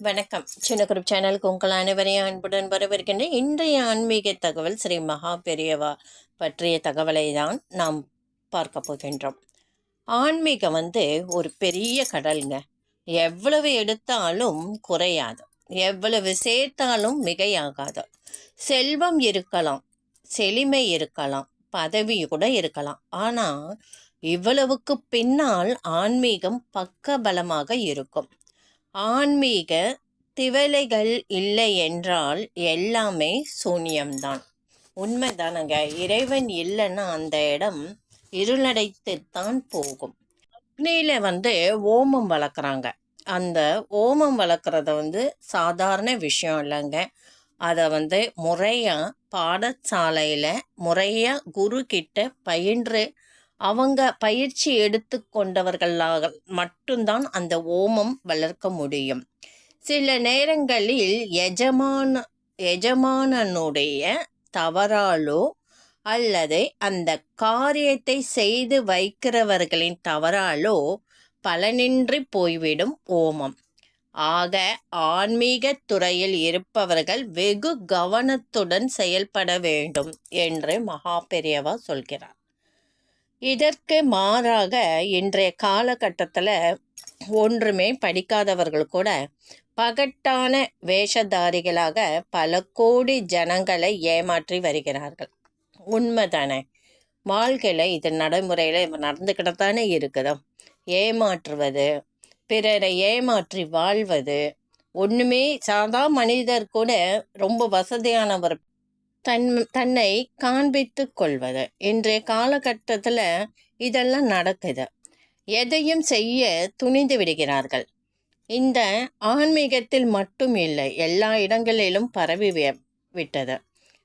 வணக்கம். சின்ன குரூப் சேனலுக்கு உங்கள் அனைவரையும் அன்புடன் வரவேற்கின்றேன் இன்றைய ஆன்மீக தகவல் ஸ்ரீ மகா பெரியவா பற்றிய தகவலை தான் நாம் பார்க்க போகின்றோம். ஆன்மீகம் வந்து ஒரு பெரிய கடல்ங்க. எவ்வளவு எடுத்தாலும் குறையாது. எவ்வளவு சேர்த்தாலும் மிகையாகாது. செல்வம் இருக்கலாம் செழிமை இருக்கலாம் பதவி கூட இருக்கலாம். ஆனால் இவ்வளவுக்கு பின்னால் ஆன்மீகம் பக்கபலமாக இருக்கும். ஆன்மீக திவலைகள் இல்லை என்றால் எல்லாமே சூன்யம்தான். உண்மைதானங்க? இறைவன் இல்லைன்னா அந்த இடம் இருளடைத்துத்தான் போகும். அக்னியில வந்து ஓமம் வளர்க்குறாங்க. அந்த ஓமம் வளர்க்குறத வந்து சாதாரண விஷயம் இல்லைங்க. அதை வந்து முறையாக பாடசாலையில் முறையாக குரு கிட்ட பயின்று அவங்க பயிற்சி எடுத்து கொண்டவர்களாக மட்டும்தான் அந்த ஓமம் வளர்க்க முடியும். சில நேரங்களில் எஜமான எஜமானனுடைய தவறாலோ அல்லது அந்த காரியத்தை செய்து வைக்கிறவர்களின் தவறாலோ பலனின்றி போய்விடும் ஓமம். ஆக ஆன்மீக துறையில் இருப்பவர்கள் வெகு கவனத்துடன் செயல்பட வேண்டும் என்று மகா பெரியவா சொல்கிறார். இதற்கு மாறாக இன்றைய காலகட்டத்தில் ஒன்றுமே படிக்காதவர்கள் கூட பகட்டான வேஷதாரிகளாக பல கோடி ஜனங்களை ஏமாற்றி வருகிறார்கள். உண்மைதானே? வாழ்க்கையில் இது நடைமுறையில் நடந்துக்கிட்டு தானே இருக்குதோ. ஏமாற்றுவது பிறரை ஏமாற்றி வாழ்வது ஒன்றுமே சாதா மனிதர் கூட ரொம்ப வசதியானவர் தன் தன்னை காண்பித்து கொள்வது. இன்றைய காலகட்டத்தில் இதெல்லாம் நடக்குது. எதையும் செய்ய துணிந்து விடுகிறார்கள். இந்த ஆன்மீகத்தில் மட்டும் இல்லை எல்லா இடங்களிலும் பரவி விட்டது.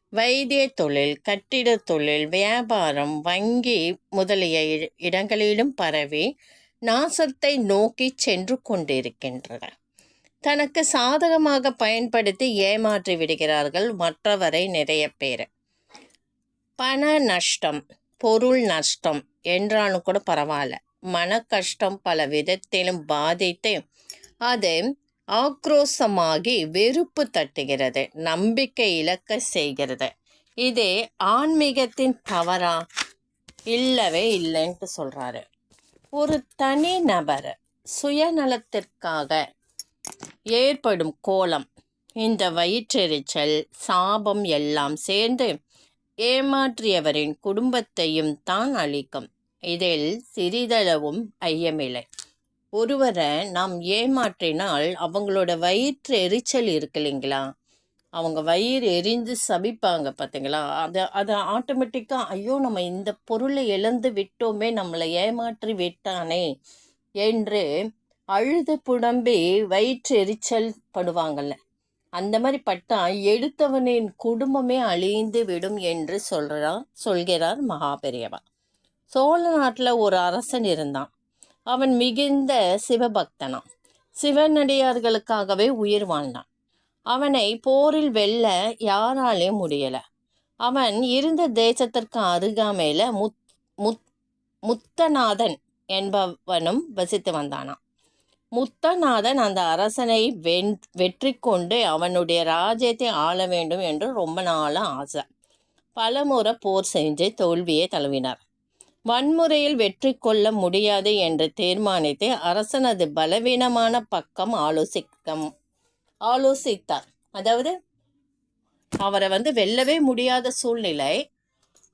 வைத்திய தொழில் கட்டிட தொழில் வியாபாரம் வங்கி முதலிய இடங்களிலும் பரவி நாசத்தை நோக்கி சென்று கொண்டிருக்கின்றன. தனக்கு சாதகமாக பயன்படுத்தி ஏமாற்றி விடுகிறார்கள் மற்றவரை நிறைய பேர். பண நஷ்டம் பொருள் நஷ்டம் என்றாலும் கூட பரவாயில்ல. மன கஷ்டம் பல விதத்திலும் பாதித்து அது ஆக்ரோசமாகி வெறுப்பு தட்டுகிறது நம்பிக்கை இழக்க செய்கிறது. இது ஆன்மீகத்தின் தவறா? இல்லவே இல்லைன்ட்டு சொல்கிறாரு ஒரு தனி நபர் சுயநலத்திற்காக ஏற்படும் கோலம். இந்த வயிற்றெரிச்சல் சாபம் எல்லாம் சேர்ந்து ஏமாற்றியவரின் குடும்பத்தையும் தான் அளிக்கும் இதில் சிறிதளவும் ஐயமில்லை. ஒருவரை நாம் ஏமாற்றினால் அவங்களோட வயிற்று எரிச்சல் இருக்கு இல்லைங்களா? அவங்க வயிறு எரிந்து சபிப்பாங்க பார்த்தீங்களா அதை அதை ஆட்டோமேட்டிக்காக ஐயோ நம்ம இந்த பொருளை இழந்து விட்டோமே நம்மளை ஏமாற்றி விட்டானே என்று அழுது புடம்பி வயிற்றெரிச்சல் படுவாங்கள்ல. படுவாங்கல்ல அந்த மாதிரி பட்டா எடுத்தவனின் குடும்பமே அழிந்து விடும் என்று சொல்கிறார் சொல்கிறார் மகாபெரியவா சோழ நாட்டில் ஒரு அரசன் இருந்தான். அவன் மிகுந்த சிவபக்தனான் சிவனடியார்களுக்காகவே உயிர் வாழ்ந்தான். அவனை போரில் வெல்ல யாராலே முடியலை. அவன் இருந்த தேசத்திற்கு அருகாமையில் முத் முத் முத்தநாதன் என்பவனும் வசித்து வந்தானான் முத்தநாதன் அந்த அரசனை வென் வெற்றி கொண்டு அவனுடைய ராஜ்யத்தை ஆள வேண்டும் என்று ரொம்ப நாளாக ஆசை. பலமுறை போர் செஞ்சு தோல்வியை தழுவினார். வன்முறையில் வெற்றி கொள்ள முடியாது என்று தீர்மானித்து அரசனது பலவீனமான பக்கம் ஆலோசிக்க ஆலோசித்தார். அதாவது அவரை வந்து வெல்லவே முடியாத சூழ்நிலை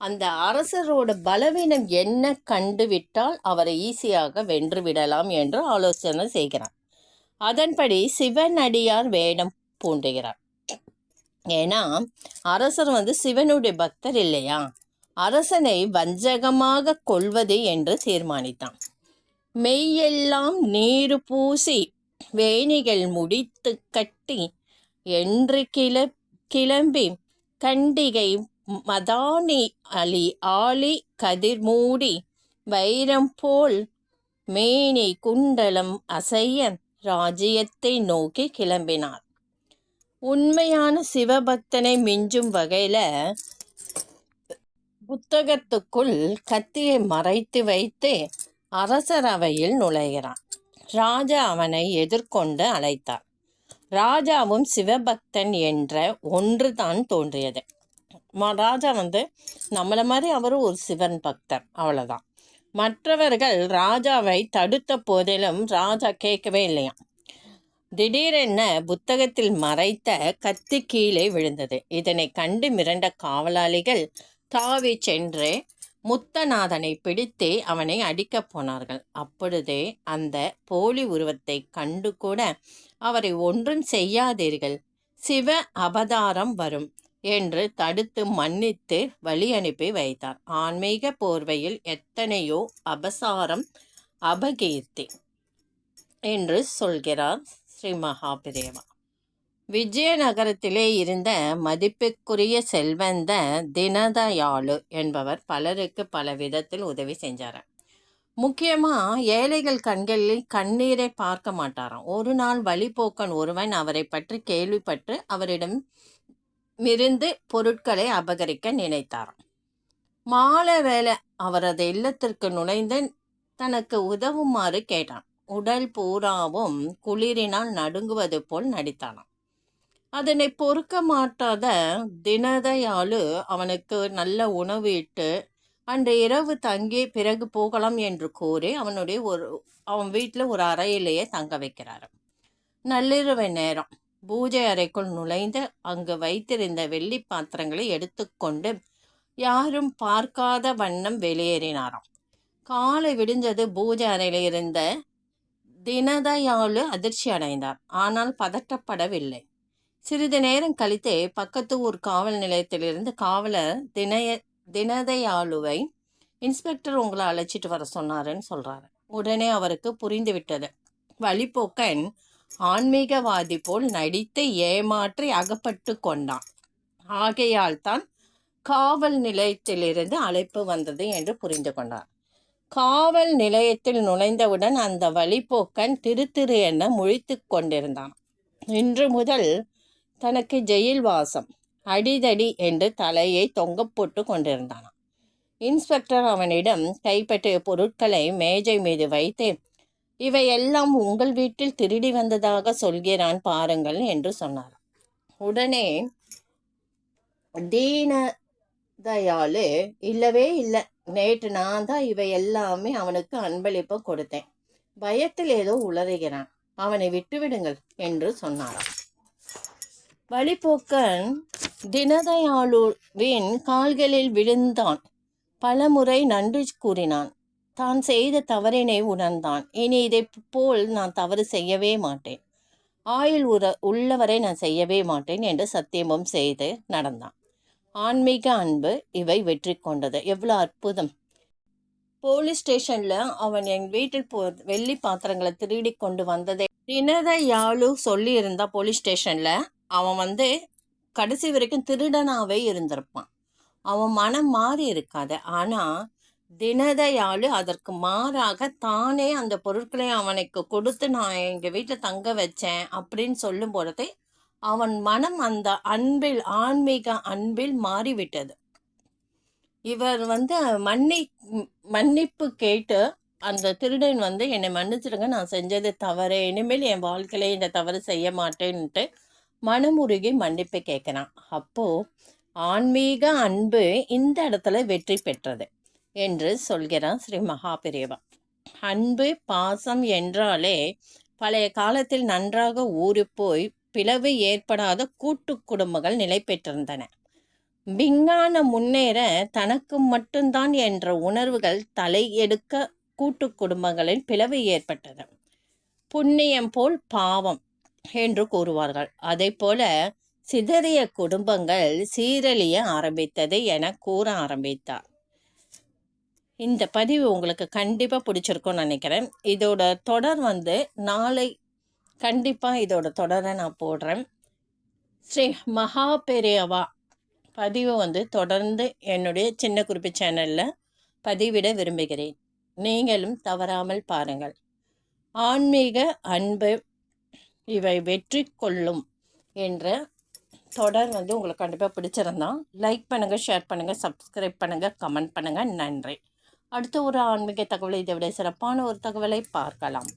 அந்த அரசரோட பலவீனம் என்ன கண்டுவிட்டால் அவரை ஈஸியாக வென்று விடலாம் என்று ஆலோசனை செய்கிறார் அதன்படி சிவனடியார் வேடம் பூண்டுகிறார். ஏன்னா அரசர் வந்து சிவனுடைய பக்தர் இல்லையா? அரசனை வஞ்சகமாக கொள்வது என்று தீர்மானித்தான். மெய்யெல்லாம் நீர் பூசி வேணிகள் முடித்து கட்டி என்று கிள கிளம்பி கண்டிகை மதானி அலி ஆலி கதிர்மூடி வைரம் போல் மேனி குண்டலம் அசைய ராஜ்யத்தை நோக்கி கிளம்பினார். உண்மையான சிவபக்தனை மிஞ்சும் வகையில் புத்தகத்துக்குள் கத்தியை மறைத்து வைத்து அரசரவையில் நுழைகிறான் ராஜா அவனை எதிர்கொண்டு அழைத்தார். ராஜாவும் சிவபக்தன் என்ற ஒன்று தான் தோன்றியது. ம- ராஜா வந்து நம்மளை மாதிரி அவரும் ஒரு சிவன் பக்தர். அவ்வளோதான் மற்றவர்கள் ராஜாவை தடுத்த போதிலும் ராஜா கேட்கவே இல்லையாம். திடீரென புத்தகத்தில் மறைத்த கத்தி கீழே விழுந்தது. இதனை கண்டு மிரண்ட காவலாளிகள் தாவி சென்று முத்தநாதனை பிடித்து அவனை அடிக்கப் போனார்கள். அப்பொழுதே அந்த போலி உருவத்தை கண்டு கூட அவரை ஒன்றும் செய்யாதீர்கள். சிவ அவதாரம் வரும். என்று தடுத்து மன்னித்து வழி அனுப்பி வைத்தார் ஆன்மீக போர்வையில் எத்தனையோ அபசாரம் அபகீர்த்தி என்று சொல்கிறார் ஸ்ரீ மகாபிரேவா. விஜயநகரத்திலே இருந்த மதிப்புக்குரிய செல்வந்த தினதயாளு என்பவர் பலருக்கு பல விதத்தில் உதவி செஞ்சார். முக்கியமாக ஏழைகள் கண்களில் கண்ணீரை பார்க்க மாட்டாராம். ஒரு நாள் வழிபோக்கன் ஒருவன் அவரை பற்றி கேள்விப்பட்டு அவரிடம் மிருந்து பொருட்களை அபகரிக்க நினைத்தார் மாலை வேளை அவரது இல்லத்திற்கு நுழைந்து தனக்கு உதவுமாறு கேட்டான். உடல் பூராவும் குளிரினால் நடுங்குவது போல் நடித்தானாம். அதனை பொறுக்க மாட்டாத தினதையாலு அவனுக்கு நல்ல உணவு இட்டு அன்று இரவு தங்கி பிறகு போகலாம் என்று கூறி அவனுடைய ஒரு அவன் வீட்டில் ஒரு அறையிலேயே தங்க வைக்கிறாரு. நள்ளிரவு நேரம். பூஜை அறைக்குள் நுழைந்து அங்கு வைத்திருந்த வெள்ளி பாத்திரங்களை எடுத்துக்கொண்டு யாரும் பார்க்காத வண்ணம் வெளியேறினாராம். காலை விடிஞ்சது பூஜை அறையில் இருந்த தினதயாளு அதிர்ச்சி அடைந்தார். ஆனால் பதட்டப்படவில்லை. சிறிது நேரம் கழித்தே பக்கத்து ஊர் காவல் நிலையத்திலிருந்து காவலர் தினய தினதயாளுவை இன்ஸ்பெக்டர் உங்களை அழைச்சிட்டு வர சொன்னாருன்னு சொல்கிறாரு உடனே அவருக்கு புரிந்துவிட்டது. வழிபோக்கன் ஆன்மீகவாதி போல் நடித்து ஏமாற்றி அகப்பட்டு கொண்டான். ஆகையால் தான் காவல் நிலையத்திலிருந்து அழைப்பு வந்தது என்று புரிந்து கொண்டார். காவல் நிலையத்தில் நுழைந்தவுடன் அந்த வழிப்போக்கன் திரு திரு என முழித்துக் கொண்டிருந்தான். இன்று முதல் தனக்கு ஜெயில் வாசம் அடிதடி என்று தலையை தொங்க போட்டு கொண்டிருந்தான். இன்ஸ்பெக்டர் அவனிடம் கைப்பற்றிய பொருட்களை மேஜை மீது வைத்து இவையெல்லாம் உங்கள் வீட்டில் திருடி வந்ததாக சொல்கிறான் பாருங்கள் என்று சொன்னார். உடனே தீன இல்லவே இல்லை. நேற்று நான் தான் இவை எல்லாமே அவனுக்கு அன்பளிப்பு கொடுத்தேன். பயத்தில் ஏதோ உளறுகிறான். அவனை விட்டுவிடுங்கள் என்று சொன்னாராம். வழிப்போக்கன் தினதயாளுவின் கால்களில் விழுந்தான். பலமுறை நன்றி கூறினான். தான் செய்த தவறினை உணர்ந்தான். இனி இதை போல் நான் தவறு செய்யவே மாட்டேன். ஆயுள் உற உள்ளவரை நான் செய்யவே மாட்டேன் என்று சத்தியமும் செய்து நடந்தான். ஆன்மீக அன்பு இவை வெற்றி கொண்டது. எவ்வளோ அற்புதம். போலீஸ் ஸ்டேஷனில் அவன் என் வீட்டில் போ வெள்ளி பாத்திரங்களை திருடி கொண்டு வந்ததை தினத யாழு சொல்லி இருந்தா போலீஸ் ஸ்டேஷனில். அவன் வந்து கடைசி வரைக்கும் திருடனாகவே இருந்திருப்பான். அவன் மனம் மாறி இருக்காது. ஆனால் தினதயாளு அதற்கு மாறாக தானே அந்த பொருட்களை அவனுக்கு கொடுத்து நான் எங்கள் வீட்டில் தங்க வச்சேன் அப்படின்னு சொல்லும் பொழுதே அவன் மனம் அந்த அன்பில் ஆன்மீக அன்பில் மாறிவிட்டது. இவர் வந்து மன்னி மன்னிப்பு கேட்டு அந்த திருடன் வந்து என்னை மன்னிச்சிடுங்க நான் செஞ்சது தவறு. இனிமேல் என் வாழ்க்கையில இந்த தவறு செய்ய மாட்டேன்ட்டு மனமுருகி மன்னிப்பு கேட்குறான். அப்போது ஆன்மீக அன்பு இந்த இடத்துல வெற்றி பெற்றது. என்று சொல்கிறான் ஸ்ரீ மகாபிரிவா. அன்பு பாசம் என்றாலே பழைய காலத்தில் நன்றாக ஊறிப்போய் பிளவு ஏற்படாத கூட்டு குடும்பங்கள் நிலை பெற்றிருந்தன. விஞ்ஞான முன்னேற தனக்கு மட்டும்தான் என்ற உணர்வுகள் தலை எடுக்க கூட்டு குடும்பங்களில் பிளவு ஏற்பட்டது. புண்ணியம் போல் பாவம் என்று கூறுவார்கள். அதே போல சிதறிய குடும்பங்கள் சீரழிய ஆரம்பித்தது என கூற ஆரம்பித்தார். இந்த பதிவு உங்களுக்கு கண்டிப்பாக பிடிச்சிருக்கும்னு நினைக்கிறேன். இதோட தொடர் வந்து நாளை கண்டிப்பாக இதோட தொடரை நான் போடுறேன். ஸ்ரீ மகா பெரியவா பதிவு வந்து தொடர்ந்து என்னுடைய சின்ன குறிப்பு சேனலில் பதிவிட விரும்புகிறேன். நீங்களும் தவறாமல் பாருங்கள். ஆன்மீக அன்பு இவை வெற்றி கொள்ளும் என்ற தொடர் வந்து உங்களுக்கு கண்டிப்பாக பிடிச்சிருந்தா லைக் பண்ணுங்கள் ஷேர் பண்ணுங்கள் சப்ஸ்கிரைப் பண்ணுங்கள் கமெண்ட் பண்ணுங்கள் நன்றி. அடுத்த ஒரு ஆன்மீக தகவலை இதை விட சிறப்பான ஒரு தகவலை பார்க்கலாம்.